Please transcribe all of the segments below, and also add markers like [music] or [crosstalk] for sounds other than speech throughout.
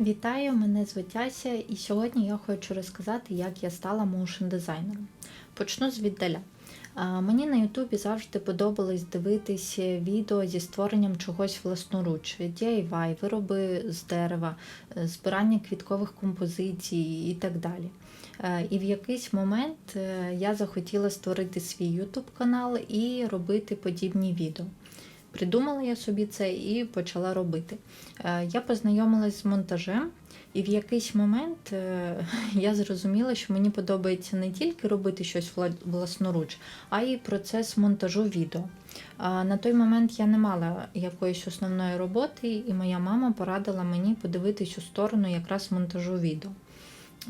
Вітаю, мене звуть Ася, і сьогодні я хочу розказати, як я стала моушн дизайнером. Почну звіддаля. А, Мені на Ютубі завжди подобалось дивитись відео зі створенням чогось власноруч, DIY, вироби з дерева, е, збирання квіткових композицій і так далі. Е, І в якийсь момент е, я захотіла створити свій YouTube канал і робити подібні відео. Придумала я собі це і почала робити. Е, Я познайомилась з монтажем, і в якийсь момент е, [laughs] я зрозуміла, що мені подобається не тільки робити щось власноруч, а й процес монтажу відео. На той момент я не мала якоїсь основної роботи, і моя мама порадила мені подивитись у сторону якраз монтажу відео.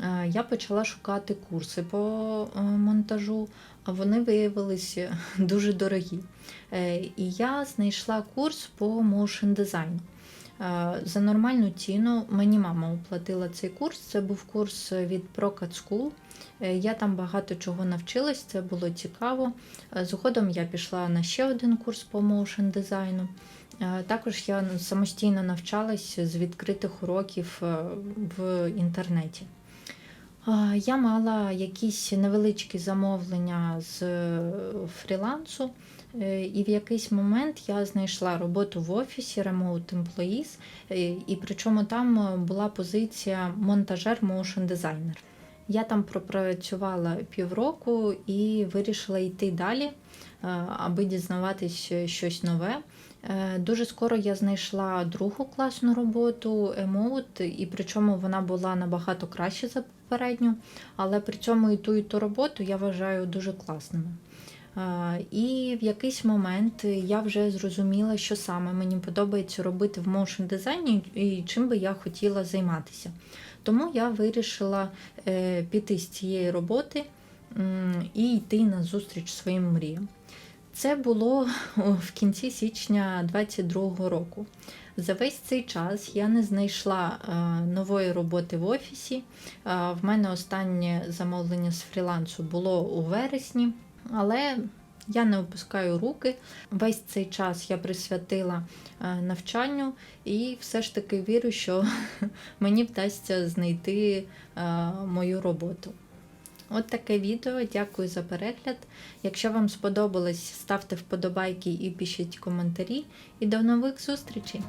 Е, Я почала шукати курси по е, монтажу, а вони виявилися [laughs] дуже дорогі. Е, І я знайшла курс по моушн дизайну. За нормальну ціну мені мама оплатила цей курс. Це був курс від ProCut School. Я там багато чого навчилась, це було цікаво. Згодом я пішла на ще один курс по моушн дизайну. Також я самостійно навчалась з відкритих уроків в інтернеті. Я мала якісь невеличкі замовлення з е, фрілансу, е, і в якийсь момент я знайшла роботу в офісі Remote Employees, е, і причому там була позиція монтажер motion дизайнер. Я там пропрацювала півроку і вирішила йти далі, аби дізнаватись щось нове. Дуже скоро я знайшла другу класну роботу Емоут, і причому вона була набагато краще за попередню, але при цьому і ту, і ту роботу я вважаю дуже класними. І в якийсь момент я вже зрозуміла, що саме мені подобається робити в моушн дизайні і чим би я хотіла займатися. Тому я вирішила е, піти з цієї роботи і йти на зустріч своїм мріям. Це було в кінці січня 22-го року. За весь цей час я не знайшла е, нової роботи в офісі. Е, В мене останнє замовлення з фрілансу було у вересні, але я не опускаю руки. Весь цей час я присвятила е, навчанню і все ж таки вірю, що [laughs] мені вдасться знайти мою роботу. От таке відео. Дякую за перегляд. Якщо вам сподобалось, ставте вподобайки і пишіть коментарі. І до нових зустрічей!